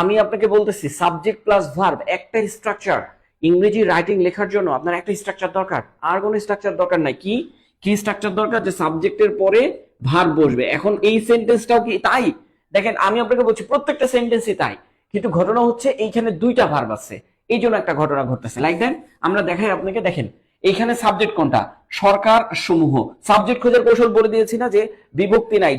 আমি আপনাকে বলতেছি সাবজেক্ট প্লাস ভার্ব একটা স্ট্রাকচার ইংরেজি রাইটিং লেখার জন্য আপনার একটা স্ট্রাকচার দরকার। আর কোনো স্ট্রাকচার দরকার নাই। কি? কি স্ট্রাকচার দরকার? যে সাবজেক্টের পরে ভার্ব বসবে। এখন এই সেন্টেন্সটাও কি তাই? দেখেন, আমি আপনাকে বলছি, প্রত্যেকটা সেন্টেন্সই তাই। কিন্তু ঘটনা হচ্ছে, এইখানে দুইটা ভার্ব আছে। এই জন্য একটা ঘটনা ঘটতেছে। লাইক দেন আমরা দেখাই আপনাকে, দেখেন। এইখানে সাবজেক্ট কোনটা? সরকার সমূহ। সাবজেক্ট খোঁজার কৌশল বলে দিয়েছি না যে বিভক্তি নাই,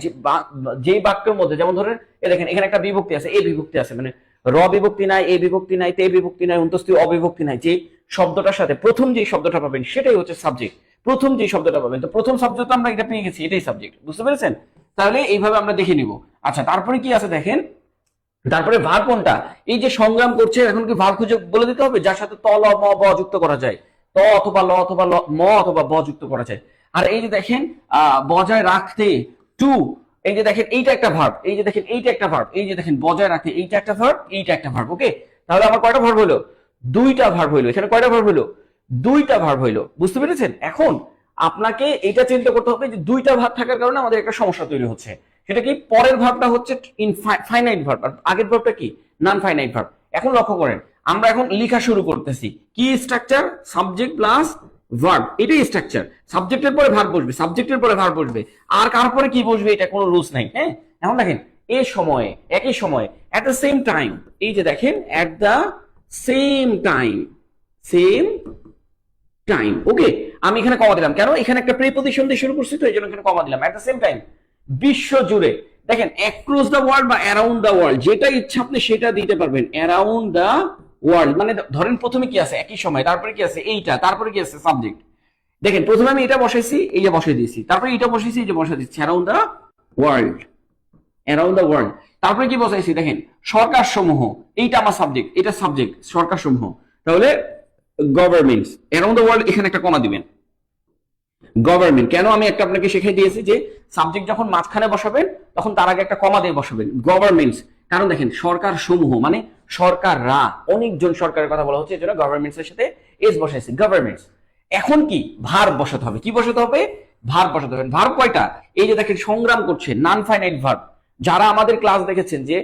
যে বাক্যের মধ্যে, যেমন ধরেন, এ দেখেন, এখানে একটা বিভক্তি আছে, এ বিভক্তি আছে মানে র বিভক্তি নাই, এ বিভক্তি নাই, তে বিভক্তি নাই অন্তস্থীয় অবিভক্তি নাই যে শব্দটার সাথে প্রথম যে শব্দটা পাবেন, সেটাই হচ্ছে সাবজেক্ট প্রথম যে শব্দটা পাবেন, তো প্রথম শব্দ তো আমরা এটা পেয়ে গেছি, এটাই সাবজেক্ট বুঝতে পেরেছেন? তাহলে এইভাবে আমরা দেখে নিব। আচ্ছা তারপরে কি আছে দেখেন? তারপরে ভার কোনটা? এই যে সংগ্রাম করছে, এখন কি ভার খুঁজে বলে দিতে হবে? যার সাথে তল, ম যুক্ত করা যায়। ত অথবা ল অথবা ল, ম অথবা ব যুক্ত করা যায়। আর এই যে দেখেন বজায় রাখতে টু, এই যে দেখেন, এইটা একটা ভার্ব এই যে দেখেন, এইটা একটা ভার্ব এই যে দেখেন, বজায় রাখতে এইটা একটা ভার্ব এইটা একটা ভার্ব ওকে তাহলে আমার কয়টা ভার্ব হলো? দুইটা ভার্ব হইল এখানে কয়টা ভার্ব হইল দুইটা ভার্ব হইল বুঝতে পেরেছেন? এখন আপনাকে এটা চিন্তা করতে হবে যে দুইটা ভাব থাকার কারণে আমাদের একটা সমস্যা তৈরি হচ্ছে। সেটা কি? পরের ভাবটা হচ্ছে ইন ফাইনাইট ভার্ব আর আগের ভাবটা কি? নন ফাইনাইট ভার্ব এখন লক্ষ্য করেন আমরা এখন লেখা শুরু করতেছি। কি স্ট্রাকচার সাবজেক্ট প্লাস ভার্ব এটাই স্ট্রাকচার সাবজেক্টের পরে ভার্ব বসবে সাবজেক্টের পরে ভার্ব বসবে। আর কার পরে কি বসবে, এটা কোনো রুলস নাই হ্যাঁ? এখন দেখেন এই সময়ে, একই সময়ে এট দ্য সেম টাইম এই যে দেখেন at the same time same time okay আমি এখানে কমা দিলাম। কেন? এখানে একটা প্রিপোজিশন দিয়ে শুরু করছি তো, এই জন্য এখানে কমা দিলাম। এট দ্য সেম টাইম বিশ্ব জুড়ে। দেখেন অ্যাক্রস দ্য ওয়ার্ল্ড বা অ্যারাউন্ড দ্য ওয়ার্ল্ড যেটা ইচ্ছা আপনি সেটা দিতে পারবেন। অ্যারাউন্ড দ্য ওয়ার্ল্ড মানে ধরেন প্রথমে কি আছে? একই সময়, তারপরে কি আছে? এইটা, তারপরে কি আছে? সাবজেক্ট। দেখেন, প্রথমে আমি এটা বসাইছি এই যে বসাই দিয়েছি। তারপরে এটা বসাইছি এই যে বসাই দিচ্ছি। Around the world around the world তারপরে কি বসাইছি? দেখেন সরকার সমূহ এইটা আমার সাবজেক্ট এটা সাবজেক্ট সরকার সমূহ তাহলে গভর্নমেন্টস অ্যারাউন্ড দ্য ওয়ার্ল্ড এখানে একটা কমা দিবেন। গভর্নমেন্ট কেন আমি একটা আপনাকে শিখিয়ে দিয়েছি যে সাবজেক্ট যখন মাঝখানে বসাবেন, তখন তার আগে একটা কমা দিয়ে বসাবেন। গভর্নমেন্টস কারণ দেখেন সরকার সমূহ মানে সরকাররা, অনেকজন সরকারের কথা বলা হচ্ছে এজন্য গভর্নমেন্টস এর সাথে এস বসাইছে। গভর্নমেন্টস এখন কি? ভার বসাতে হবে। কি বসাতে হবে? ভার বসাতে হবে। ভার কয়টা? এই যে দেখেন, সংগ্রাম করছে নন ফাইনাইট ভার। যারা আমাদের ক্লাস দেখেছেন যে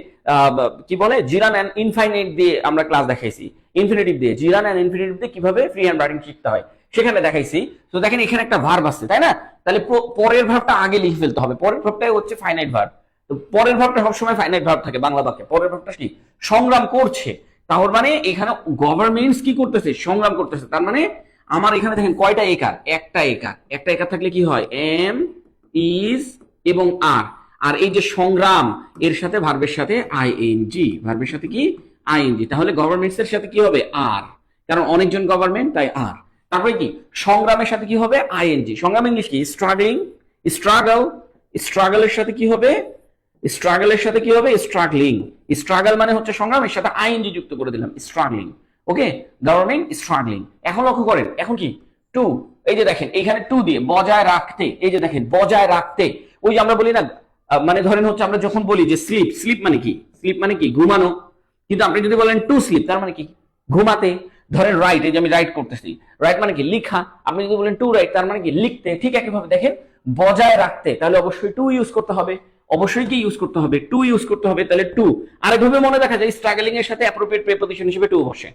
কি বলে? জিরান অ্যান্ড ইনফাইনাইট দিয়ে আমরা ক্লাস দেখাইছি। ইনফিনিটিভ দিয়ে। জিরান অ্যান্ড ইনফিনিটিভ দিয়ে কীভাবে ফ্রি হ্যান্ড রাইটিং শিখতে হয়? সেখানে দেখাইছি। তো দেখেন, এখানে একটা ভার্ব আছে তাই না? তাহলে পরের ভার্বটা আগে লিখে ফেলতে হবে। পরের ভার্বটাই হচ্ছে ফাইনাইট ভার্ব পরের ভাবটা সবসময় ফাইনাইট ভাব থাকে বাংলা বাক্যে। পরের ভাবটা কি? সংগ্রাম করছে। তাহলে মানে এখানে গভর্নমেন্টস কি করতেছে? সংগ্রাম করতেছে। তার মানে আমার এখানে দেখেন কয়টা একার? একটা একার। একটা একার থাকলে কি হয়? এম ইজ এবং আর আর এই যে সংগ্রাম, এর সাথে ভার্বের সাথে আই এন জি ভার্বের সাথে কি? আই এন জি তাহলে গভর্নমেন্টস এর সাথে কি হবে? আর কারণ অনেকজন গভর্নমেন্ট তাই আর তারপরে কি? সংগ্রামের সাথে কি হবে? আইএনজি সংগ্রাম ইংলিশ কি? স্ট্রাগলিং স্ট্রাগল স্ট্রাগলের সাথে কি হবে? স্ট্রাগলের সাথে কি হবে? স্ট্রাগলিং স্ট্রাগল মানে হচ্ছে সংগ্রামের সাথে আইএনজি যুক্ত করে দিলাম। স্ট্রাগলিং ওকে গভর্নমেন্ট স্ট্রাগলিং এখন লক্ষ্য করেন, এখন কি? টু এই যে দেখেন, এখানে টু দিয়ে, বজায় রাখতে। এই যে দেখেন, বজায় রাখতে। ওই যে আমরা বলি না মানে ধরেন হচ্ছে আমরা যখন বলি যে স্লিপ স্লিপ মানে কি? স্লিপ মানে কি? ঘুমানো। কিন্তু আপনি যদি বলেন টু স্লিপ তার মানে কি? ঘুমাতে। ধরেন রাইট এই যে আমি রাইট করতেছি। রাইট মানে কি? লিখা। আপনি যদি বলেন টু রাইট তার মানে কি? লিখতে। ঠিক একইভাবে দেখেন, বজায় রাখতে। তাহলে অবশ্যই টু ইউজ করতে হবে। অবশ্যই কি ইউজ করতে হবে? টু ইউজ করতে হবে, তাহলে টু আরেকভাবে মনে দেখা যায় স্ট্রাগলিং এর সাথে অ্যাপ্রোপ্রিয়েট প্রেপোজিশন হিসেবে টু বসে।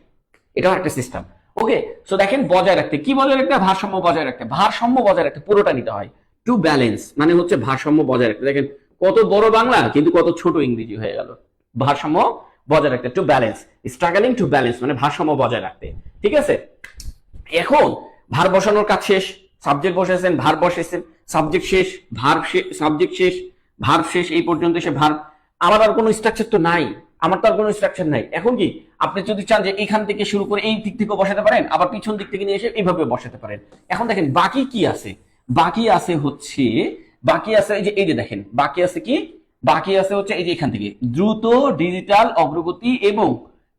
এটাও একটা সিস্টেম ওকে সো দেখেন বজায় রাখতে। কি বজায় রাখতে? ভারসাম্য বজায় রাখতে। ভারসাম্য বজায় রাখতে পুরোটা নিতে হয়। টু ব্যালেন্স মানে হচ্ছে ভারসাম্য বজায় রাখতে। দেখেন, কত বড় বাংলা, কিন্তু কত ছোট ইংরেজি হয়ে গেল। ভারসাম্য বজায় রাখতে। To balance struggling to balance মানে ভারসাম্য বজায় রাখতে। ঠিক আছে? এখন, ভার বসানোর কাজ শেষ। সাবজেক্ট বসেছেন, ভার বসেছেন। সাবজেক্ট শেষ, ভার সাবজেক্ট শেষ। ভার শেষ এই পর্যন্ত এসে ভার, আমার আর কোনো স্ট্রাকচার তো নাই, আমার তো আর কোনো স্ট্রাকচার নাই। এখন কি, আপনি যদি চান যে এখান থেকে শুরু করে এই দিক থেকে বসাতে পারেন, আবার পিছন দিক থেকে নিয়ে এসে এইভাবে বসাতে পারেন। এখন দেখেন, বাকি কি আছে? বাকি আছে হচ্ছে, বাকি আছে এই যে এই যে দেখেন, বাকি আছে কি? বাকি আছে হচ্ছে এই যে এখান থেকে। দ্রুত ডিজিটাল অগ্রগতি এবং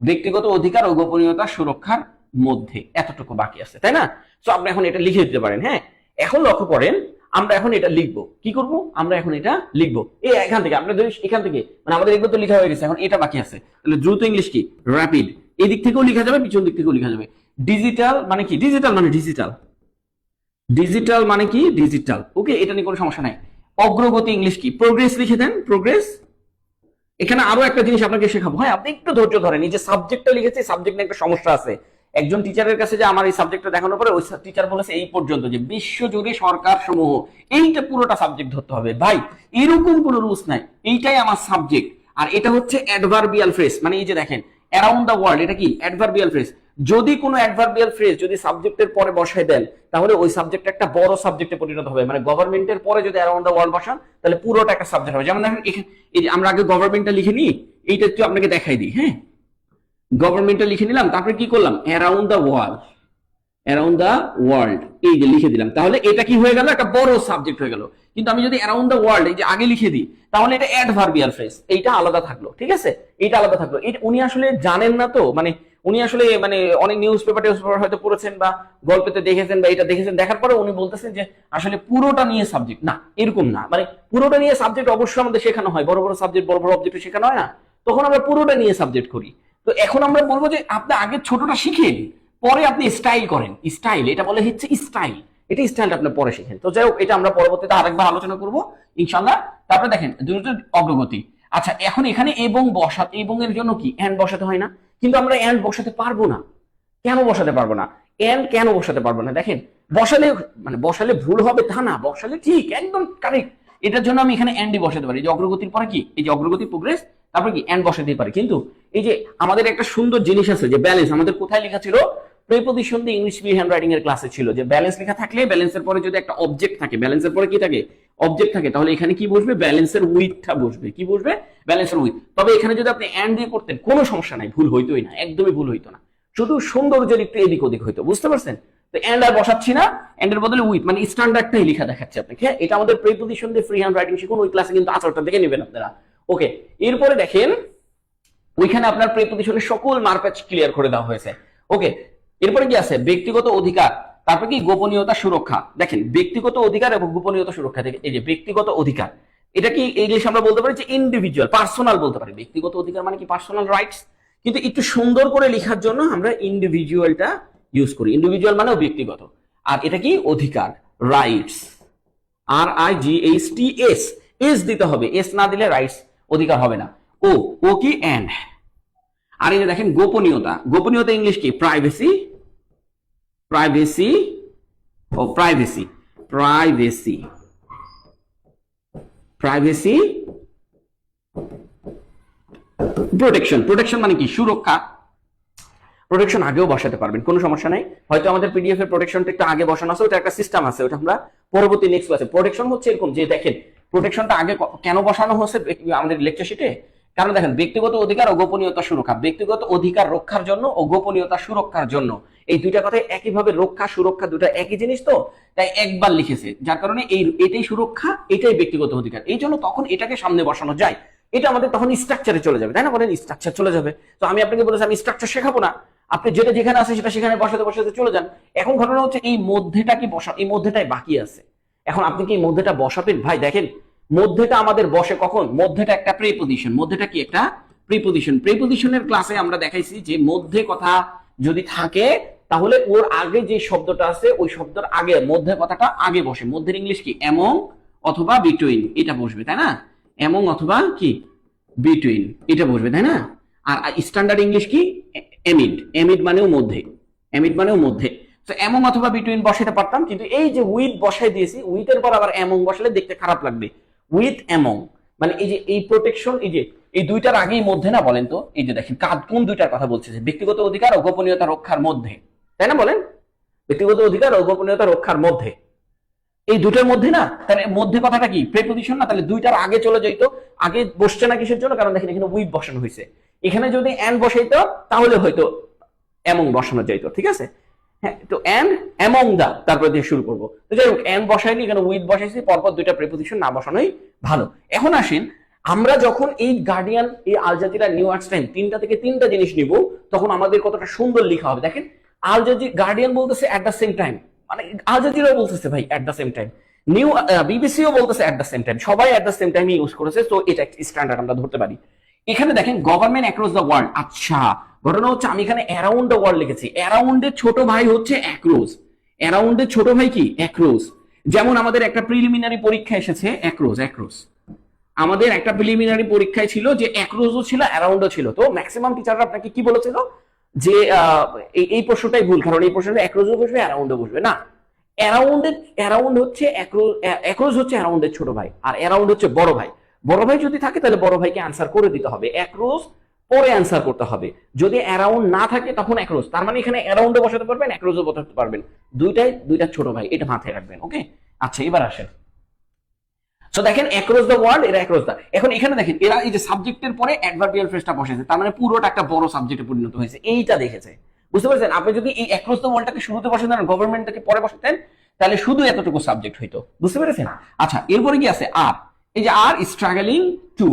ব্যক্তিগত অধিকার ও গোপনীয়তা সুরক্ষার মধ্যে এতটুকু বাকি আছে, তাই না? তো আপনি এখন এটা লিখে দিতে পারেন হ্যাঁ? এখন লক্ষ্য করেন আমরা এখন এটা লিখব। কি করব? আমরা এখন এটা লিখব। এই এখান থেকে আপনার যদি এখান থেকে। মানে আমাদের এগুলো তো লেখা হয়ে গেছে, এখন এটা বাকি আছে। তাহলে দ্রুত ইংলিশ কি? র্যাপিড এই দিক থেকেও লেখা যাবে, পিছন দিক থেকেও লেখা যাবে। ডিজিটাল মানে কি? ডিজিটাল মানে ডিজিটাল ডিজিটাল মানে কি? ডিজিটাল ওকে এটা নিয়ে কোনো সমস্যা নাই। অগ্রগতি ইংলিশ কি? প্রোগ্রেস লিখে দেন প্রোগ্রেস এখানে আরও একটা জিনিস আপনাকে শেখাবো। হ্যাঁ আপনি একটু ধৈর্য ধরেন, এই যে সাবজেক্টটা লিখেছে সাবজেক্ট নিয়ে একটা সমস্যা আছে। একজন টিচারের কাছে যে আমার এই সাবজেক্টটা দেখানোর পরে, ওই টিচার বলেছে, এই পর্যন্ত যে বিশ্বজুড়ে সরকার সমূহ, এইটা পুরোটা সাবজেক্ট ধরতে হবে। ভাই, এরকম কোনো রুলস নাই। এইটাই আমার সাবজেক্ট আর এটা হচ্ছে অ্যাডভার্বিয়াল ফ্রেজ মানে এই যে দেখেন অ্যারাউন্ড দ্য ওয়ার্ল্ড এটা কি? অ্যাডভার্বিয়াল ফ্রেজ যদি কোনো অ্যাডভার্বিয়াল ফ্রেজ যদি সাবজেক্টের পরে বসায় দেন, তাহলে ওই সাবজেক্ট একটা বড় সাবজেক্টে পরিণত হবে। মানে গভর্নমেন্টের পরে যদি অ্যারাউন্ড দ্য ওয়ার্ল্ড বসান, তাহলে পুরোটা একটা সাবজেক্ট হবে। যেমন দেখেন আমরা আগে গভর্নমেন্টটা লিখে নিই, এইটা একটু আপনাকে দেখাই দিই হ্যাঁ? গভর্নমেন্টটা লিখে নিলাম, তারপরে কি করলাম? Around the world around the world এই যে লিখে দিলাম। তাহলে এটা কি হয়ে গেল? একটা বড় সাবজেক্ট হয়ে গেল। কিন্তু আমি যদি অ্যারাউন্ড দ্য ওয়ার্ল্ড এই যে আগে লিখে দিই, তাহলে এটা অ্যাডভার্বিয়াল ফ্রেজ এইটা আলাদা থাকল, ঠিক আছে? এইটা আলাদা থাকল। উনি আসলে জানেন না তো? মানে উনি আসলে মানে অনেক নিউজ পেপার টিউজ পেপার হয়তো পড়েছেন বা গল্পেতে দেখেছেন বা এটা দেখেছেন। দেখার পরে উনি বলতেছেন যে আসলে পুরোটা নিয়ে সাবজেক্ট না, এরকম না। মানে পুরোটা নিয়ে সাবজেক্ট অবশ্যই আমাদের শেখানো হয়। বড় বড় সাবজেক্ট বড় বড় অবজেক্ট শেখানো হয় না। তখন আমরা পুরোটা নিয়ে সাবজেক্ট করি। তো এখন আমরা বলব যে আপনি আগে ছোটটা শিখেন পরে আপনি স্টাইল করেন। স্টাইল এটা বলে হচ্ছে স্টাইল এটা স্টাইলটা আপনি পরে শিখেন। তো যাই হোক, এটা আমরা পরবর্তীতে আরেকবার আলোচনা করব ইনশাল্লাহ তারপরে দেখেন দুটো অগ্রগতি। আচ্ছা এখন এখানে এবং বসাতে, এবং এর জন্য কি? এন্ড বসাতে হয় না। কিন্তু আমরা এন্ড বসাতে পারব না। কেন বসাতে পারব না? এন্ড কেন বসাতে পারব না? দেখেন, বসালে মানে বসালে ভুল হবে তা না, বসালে ঠিক, একদম কারেক্ট এটার জন্য আমি এখানে এন্ডই বসাতে পারি। যে অগ্রগতির পরে কি? এই যে অগ্রগতি প্রোগ্রেস তারপরে কি এন্ড বসাতে পারি। কিন্তু এই যে আমাদের একটা সুন্দর জিনিস আছে যে ব্যালেন্স আমাদের কোথায় লেখা ছিল? প্রিপোজিশন দিয়ে ইংলিশ বি হ্যান্ড রাইটিং এর ক্লাসে ছিল। যে ব্যালেন্স লেখা থাকলে ব্যালেন্সের পরে যদি একটা অবজেক্ট থাকে ব্যালেন্সের পরে কি থাকে? অবজেক্ট থাকে, তাহলে এখানে কি বসবে? ব্যালেন্সের উইথটা বসবে। কি বসবে? ব্যালেন্সের উইথ তবে এখানে যদি আপনি এন্ড দিয়ে করতেন, কোনো সমস্যা নাই, ভুল হইতোই না, একদমই ভুল হইতো না। শুধু সৌন্দর্যের একটু এদিক ওদিক হইতো, বুঝতে পারছেন? তো এন্ড আর বসাচ্ছি না এন্ডের বদলে উইথ মানে স্ট্যান্ডার্ডটাই লেখা দেখাচ্ছে আপনাকে। হ্যাঁ এটা আমাদের প্রিপোজিশন দিয়ে ফ্রি হ্যান্ড রাইটিং শিখুন, ওই ক্লাসে কিন্তু আচরটা দেখে নেবেন আপনারা। ওকে এরপরে দেখেন, ওইখানে আপনার প্রিপোজিশনের সকল মারপ্যাচ ক্লিয়ার করে দেওয়া হয়েছে। ওকে এরপরে কি আছে? ব্যক্তিগত অধিকার, তারপরে কি? গোপনীয়তা সুরক্ষা। দেখেন, ব্যক্তিগত অধিকার এবং গোপনীয়তা সুরক্ষা থেকে এই যে ব্যক্তিগত অধিকার, এটা কি ইংলিশ আমরা বলতে পারি যে ইন্ডিভিজুয়াল পার্সোনাল বলতে পারি। ব্যক্তিগত অধিকার মানে কি পার্সোনাল রাইটস কিন্তু একটু সুন্দর করে লেখার জন্য আমরা ইন্ডিভিজুয়ালটা ইউজ করি। ইন্ডিভিজুয়াল মানেও ব্যক্তিগত। আর এটা কি? অধিকার rights R I G H T S S দিতে হবে। এস না দিলে রাইটস অধিকার হবে না। ও ও কি এন্ড আর এই যে দেখেন গোপনীয়তা। গোপনীয়তা ইংলিশ কি? প্রাইভেসি প্রাইভেসি ও privacy privacy privacy protection protection মানে কি? সুরক্ষা। প্রোটেকশন আগেও বসাতে পারবেন, কোনো সমস্যা নাই। হয়তো আমাদের পিডিএফ এর প্রোটেকশনটা একটু আগে বসানো আছে, ওটা একটা সিস্টেম আছে, ওটা আমরা পরবর্তী নেক্সট ক্লাসে প্রোটেকশন হচ্ছে এরকম যে দেখেন প্রোটেকশনটা আগে কেন বসানো হচ্ছে আমাদের লেকচার শিটে কারণ দেখেন, ব্যক্তিগত অধিকার ও গোপনীয়তা সুরক্ষা। ব্যক্তিগত অধিকার রক্ষার জন্য ও গোপনীয়তা সুরক্ষার জন্য। এই দুইটা কথাই একইভাবে রক্ষা, সুরক্ষা দুটা একই জিনিস তো? তাই একবার লিখেছে। যার কারণে এই এটাই সুরক্ষা, এটাই ব্যক্তিগত অধিকার। এই জন্য তখন এটাকে সামনে বসানো যায়। এটা আমাদের তখন স্ট্রাকচারে চলে যাবে, তাই না বলেন? স্ট্রাকচার চলে যাবে। তো আমি আপনাকে বলেছি, আমি স্ট্রাকচার শেখাবো না। আপনি যেটা যেখানে আছে সেটা সেখানে বসাতে বসাতে চলে যান। এখন ঘটনা হচ্ছে, এই মধ্যেটা কি বসা এই মধ্যেটাই বাকি আছে। এখন আপনি কি এই মধ্যেটা বসাবেন? ভাই, দেখেন মধ্যেটা আমাদের বসে কখন? মধ্যেটা একটা প্রিপোজিশন মধ্যেটা কি একটা প্রিপোজিশন প্রিপোজিশনের ক্লাসে আমরা দেখাইছি যে মধ্যে কথা যদি থাকে, তাহলে ওর আগে যে শব্দটা আছে, ওই শব্দের আগে, মধ্যে কথাটা আগে বসে। মধ্যের ইংলিশ কি? এমং অথবা বিটুইন এটা বসবে, তাই না? এমং অথবা কি? বিটুইন এটা বসবে, তাই না? আর স্ট্যান্ডার্ড ইংলিশ কি? এমিড এমিড মানেও মধ্যে এমিড মানেও মধ্যে। তো এমং অথবা বিটুইন বসাতে পারতাম, কিন্তু এই যে উইথ বসাই দিয়েছি উইথের পর আবার এমং বসালে দেখতে খারাপ লাগবে। উইথ এমং মানে এই যে, এই প্রোটেকশন এই যে, এই দুইটার আগেই মধ্যে না বলেন তো? এই যে দেখেন কাজ কোন দুইটার কথা বলছে যে ব্যক্তিগত অধিকার ও গোপনীয়তা রক্ষার মধ্যে। তাই না বলেন? ব্যক্তিগত অধিকার ও গোপনীয়তা রক্ষার মধ্যে। এই দুটোর মধ্যে না, তাহলে মধ্যে কথাটা কি? প্রেপোজিশন না, তাহলে দুইটার আগে চলে যাইতো, আগে বসছে না কিসের জন্য? কারণ দেখেন, এখানে উইথ বসানো হয়েছে এখানে যদি এন্ড বসাইতো, তাহলে হয়তো এমং বসানো যাইতো, ঠিক আছে? তো এন্ড এমং দা তারপরে দিয়ে শুরু করব। তো যাই হোক এন্ড বসাইনি, এখানে উইথ বসাইছি, পরপর দুইটা না বসানোই ভালো। এখন আসেন, আমরা যখন এই গার্ডিয়ান এই আল জাজিরা নিউ তিনটা থেকে তিনটা জিনিস নিব, তখন আমাদের কতটা সুন্দর হবে। দেখেন আল জাজি গার্ডিয়ান বলতেছে এট দ্য সেম টাইম মানে আল জাজিরাও বলতেছে ভাই at the same time new বিবিসিও বলতেছে এট দ্য সেম টাইম সবাই at the same time use করেছে তো এটা স্ট্যান্ডার্ড আমরা ধরতে পারি। এখানে দেখেন গভর্নমেন্ট অ্যাক্রস দ্য ওয়ার্ল্ড আচ্ছা ঘটনা হচ্ছে আমি এখানে অ্যারাউন্ড দ্য ওয়ার্ল্ড লিখেছি। অ্যারাউন্ডের ছোট ভাই হচ্ছে অ্যাক্রোজ অ্যারাউন্ডের ছোট ভাই কি? অ্যাক্রোজ যেমন আমাদের একটা প্রিলিমিনারি পরীক্ষা এসেছে অ্যাক্রোজ অ্যাক্রোজ আমাদের একটা প্রিলিমিনারি পরীক্ষায় ছিল যে অ্যাক্রোজও ছিল অ্যারাউন্ডও ছিল। তো ম্যাক্সিমাম টিচাররা আপনাকে কি বলেছিল? যে এই প্রশ্নটাই ভুল, কারণ এই প্রশ্নটা অ্যাক্রোজও বসবে অ্যারাউন্ডও বসবে, না? অ্যারাউন্ডের অ্যারাউন্ড হচ্ছে অ্যাক্রোজ হচ্ছে অ্যারাউন্ডের ছোট ভাই, আর অ্যারাউন্ড হচ্ছে বড় ভাই। বড় ভাই যদি থাকে, তাহলে বড় ভাইকে আনসার করে দিতে হবে। অ্যাক্রোজ পরে অ্যান্সার করতে হবে। যদি অ্যারাউন্ড না থাকে, তখন অ্যাক্রোজ তার মানে এখানে অ্যারাউন্ডে বসাতে পারবেন অ্যাক্রোজও বসাতে পারবেন। দুইটাই, দুইটা ছোট ভাই, এটা মাথায় রাখবেন ওকে আচ্ছা এবার আসেন। সো দেখেন অ্যাক্রস দ্য ওয়ার্ল্ড এরা অ্যাক্রস দ্য এখন এখানে দেখেন, এরা এই যে সাবজেক্টের পরে অ্যাডভার্বিয়াল ফ্রেজটা বসেছে, তার মানে পুরোটা একটা বড় সাবজেক্টে পরিণত হয়েছে, এইটা দেখেছে। বুঝতে পারছেন? আপনি যদি এই অ্যাক্রস দ্য ওয়ার্ল্ডটাকে শুরুতে বসে দেন গভর্নমেন্টটাকে পরে বসাতেন তাহলে শুধু এতটুকু সাবজেক্ট হইতো। বুঝতে পেরেছেন? আচ্ছা এরপরে কি আছে? আর এই যে আর স্ট্রাগলিং টু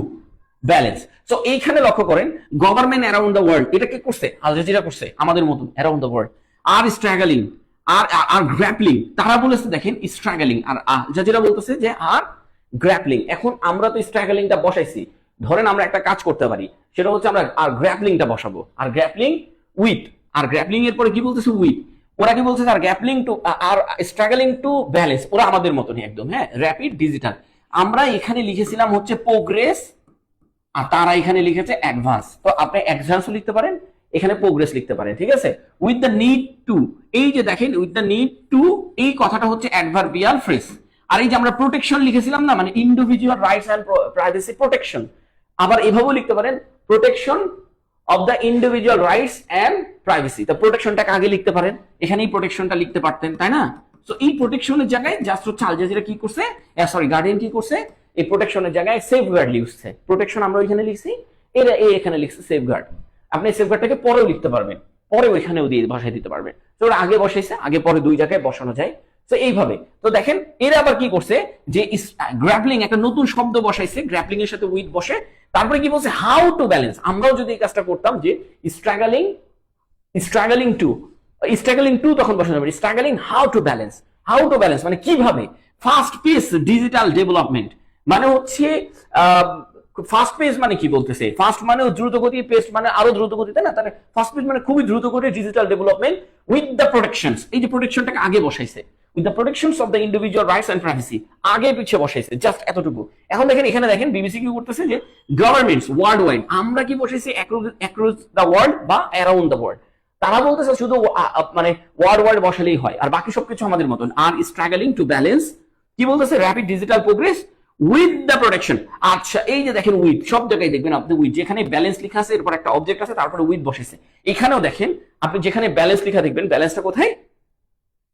ব্যালেন্স সো এইখানে লক্ষ্য করেন গভর্নমেন্ট অ্যারাউন্ড দ্য ওয়ার্ল্ড এটা কে করছে? আল করছে, আমাদের মতন অ্যারাউন্ড দ্য ওয়ার্ল্ড আর স্ট্রাগলিং আর আর গ্র্যাপলিং তারা বলেছে, দেখেন স্ট্রাগলিং আর আল জাজিরা বলতেছে যে, আর গ্র্যাপলিং এখন আমরা তো স্ট্রাগলিংটা বসাইছি। ধরেন, আমরা একটা কাজ করতে পারি। সেটা হচ্ছে আমরা আর গ্র্যাপলিংটা বসাবো। আর গ্র্যাপলিং উইথ আর গ্র্যাপলিং এর পরে কি বলতেছে? উইথ ওরা কি বলছে আর গ্র্যাপলিং টু আর স্ট্রাগলিং টু ব্যালেন্স ওরা আমাদের মতনই একদম হ্যাঁ? র্যাপিড ডিজিটাল আমরা এখানে লিখেছিলাম হচ্ছে প্রোগ্রেস আর তারা এখানে লিখেছে অ্যাডভান্স তো আপনি অ্যাডভান্সও লিখতে পারেন, এখানে প্রোগ্রেস লিখতে পারেন, ঠিক আছে? উইথ দ্য নিড টু এই যে দেখেন উইথ দ্য নিড টু এই কথাটা হচ্ছে অ্যাডভার্বিয়াল ফ্রেজ আর এই যে আমরা প্রোটেকশন লিখেছিলাম না মানে individual rights and privacy protection আবার এভাবেও লিখতে পারেন protection of the individual rights and privacy তো প্রোটেকশনটাকে আগে লিখতে পারেন এখানে এই প্রোটেকশনটা লিখতে পারতেন, তাই না? তো এই প্রোটেকশনের জায়গায় জাস্ট হচ্ছে আল জাজিরা কি করছে? সরি গার্ডিয়ান কি করছে? এই প্রোটেকশনের জায়গায় সেফ গার্ড লিখছে। প্রোটেকশন আমরা ওইখানে লিখছি, এরা এই এখানে লিখছে সেফ গার্ড আপনি সেফ গার্ডটাকে পরেও লিখতে পারবেন, পরে ওইখানেও দিয়ে বসাই দিতে পারবেন। তো ওরা আগে বসাইছে, আগে পরে দুই জায়গায় বসানো যায়। তো এইভাবে, তো দেখেন, এরা আবার কি করছে, যে গ্র্যাপলিং একটা নতুন শব্দ বসাইছে গ্র্যাপলিং এর সাথে উইথ বসে, তারপরে কি বলছে হাউ টু ব্যালেন্স আমরাও যদি এই কাজটা করতাম যে struggling struggling to struggling to তখন বসানো যাবে। Struggling how to balance how to balance মানে কীভাবে? ফাস্ট পিস ডিজিটাল ডেভেলপমেন্ট মানে হচ্ছে ফাস্ট পেজ মানে কি বলতেছে? ফাস্ট মানে দ্রুত গতি পেস মানে আরও দ্রুত গতি, তাই না? তাহলে ফাস্ট পেজ মানে খুবই দ্রুত গতি digital development with the protection এই যে প্রোটেকশনটাকে আগে বসাইছে। With the protections of the individual rights and privacy আগে পিছিয়ে বসাইছে জাস্ট এতটুকু। এখন দেখেন, এখানে দেখেন বিবিসি কি করতেছে যে গভর্নমেন্টস ওয়ার্ল্ড ওয়াইড আমরা কি বসেছি অ্যাক্রস দ্য ওয়ার্ল্ড বা অ্যারাউন্ড দ্য ওয়ার্ল্ড তারা বলতেছে শুধু মানে ওয়ার্ড ওয়ার্ড বসালেই হয়। আর বাকি সবকিছু আমাদের মতন। আর স্ট্রাগলিং টু ব্যালেন্স কি বলতেছে? Rapid digital progress with the protection আচ্ছা এই যে দেখেন উইথ সব জায়গায় দেখবেন আপনি উইথ যেখানে ব্যালেন্স লেখা আছে, এরপর একটা অবজেক্ট আছে, তারপরে উইথ বসেছে। এখানেও দেখেন, আপনি যেখানে ব্যালেন্স লেখা দেখবেন ব্যালেন্সটা কোথায়?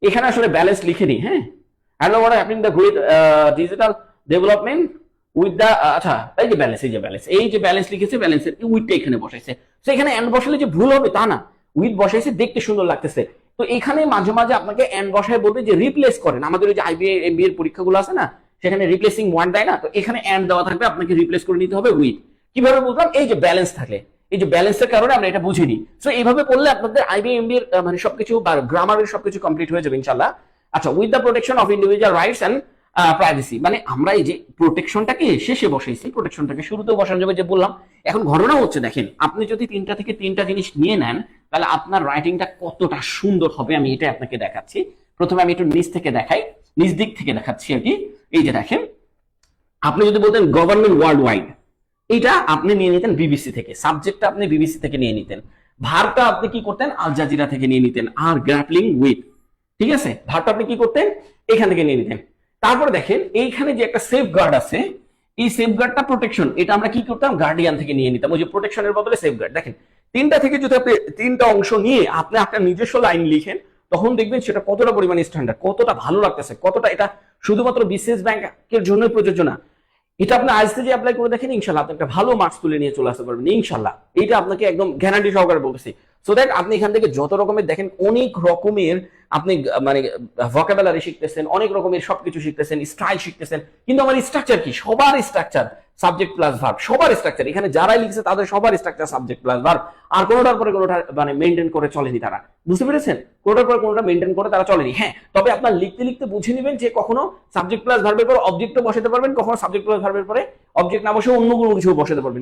এখানে আসলে ব্যালেন্স লিখে নি হ্যাঁ? Hello what happening the great digital development with the আচ্ছা এই যে ব্যালেন্স এই যে ব্যালেন্স এই যে ব্যালেন্স লিখেছে ব্যালেন্সের উইথটা এখানে বসাইছে। তো এখানে এন্ড বসালে যে ভুল হবে তা না। উইথ বসাইছে, দেখতে সুন্দর লাগতেছে। তো এখানে মাঝে মাঝে আপনাকে এন্ড বসায় বলবে যে রিপ্লেস করেন। আমাদের ওই যে আইবিএ এমবিএ এর পরীক্ষাগুলো আছে না সেখানে রিপ্লেসিং ওয়ার্ড দেয় না, তো এখানে এন্ড দেওয়া থাকবে, আপনাকে রিপ্লেস করে নিতে হবে উইথ কীভাবে বুঝলাম? এই যে ব্যালেন্স থাকলে। এই যে ব্যালেন্সের কারণে আমরা এটা বুঝিনি। সো এইভাবে করলে আপনাদের আইবিএ এমবিএ এর মানে সবকিছু বা গ্রামারের সবকিছু কমপ্লিট হয়ে যাবে ইনশাল্লাহ আচ্ছা with the protection of individual rights and privacy মানে আমরা এই যে প্রোটেকশনটাকে শেষে বসাইছি প্রোটেকশনটাকে শুরুতেও বসানো যাবে, যে বললাম। এখন ঘটনা হচ্ছে, দেখেন, আপনি যদি তিনটা থেকে তিনটা জিনিস নিয়ে নেন, তাহলে আপনার রাইটিংটা কতটা সুন্দর হবে, আমি এটা আপনাকে দেখাচ্ছি। প্রথমে আমি একটু নিচ থেকে দেখাই। নিচ দিক থেকে দেখাচ্ছি আর কি। এই যে দেখেন, আপনি যদি বলতেন গভর্নমেন্ট ওয়ার্ল্ড ওয়াইড এইটা আপনি নিয়ে নিতেন বিবিসি থেকে। সাবজেক্টটা আপনি বিবিসি থেকে নিয়ে নিতেন। ভারটা আপনি কি করতেন? আল জাজিরা থেকে নিয়ে নিতেন। আর গ্র্যাপলিং উইথ ঠিক আছে? ভারটা আপনি কি করতেন? এখান থেকে নিয়ে নিতেন। তারপরে দেখেন, এইখানে যে একটা সেফ গার্ড আছে, এই সেফ গার্ডটা প্রোটেকশন এটা আমরা কি করতাম? গার্ডিয়ান থেকে নিয়ে নিতাম। ওই যে প্রোটেকশনের বদলে সেফ গার্ড দেখেন, তিনটা থেকে যদি আপনি তিনটা অংশ নিয়ে আপনি আপনার নিজস্ব লাইন লিখেন তখন দেখবেন সেটা কতটা পরিমাণে স্ট্যান্ডার্ড কতটা ভালো লাগতেছে, কতটা এটা শুধুমাত্র বিসিএস ব্যাংকের জন্য প্রযোজ্য না। এটা আপনি আজ থেকে অ্যাপ্লাই করে দেখেন ইনশাল্লাহ আপনি একটা ভালো মার্কস তুলে নিয়ে চলে আসতে পারবেন ইনশাল্লাহ এটা আপনাকে একদম গ্যারান্টি সহকারে বলতেছি। সো দ্যাট আপনি এখান থেকে যত রকমের দেখেন, অনেক রকমের আপনি মানে ভোকাবুলারি শিখতেছেন, অনেক রকমের সবকিছু শিখতেছেন স্টাইল শিখতেছেন। কিন্তু আমার স্ট্রাকচার কি? সবার স্ট্রাকচার সাবজেক্ট প্লাস ভার্ব সবার স্ট্রাকচার এখানে যারাই লিখছে তাদের সবার স্ট্রাকচার সাবজেক্ট প্লাস ভার্ব আর কোনোটার পরে কোনোটা মানে মেনটেন করে চলেনি তারা। বুঝতে পেরেছেন? কোনোটার পরে কোনোটা মেনটেন করে তারা চলেনি। হ্যাঁ তবে আপনার লিখতে লিখতে বুঝে নেবেন যে কখনো সাবজেক্ট প্লাস ভার্বের পর অবজেক্টও বসাতে পারবেন, কখনো সাবজেক্ট প্লাস ভার্বের পরে অবজেক্ট না বসে অন্য কোনো কিছু বসাতে পারবেন।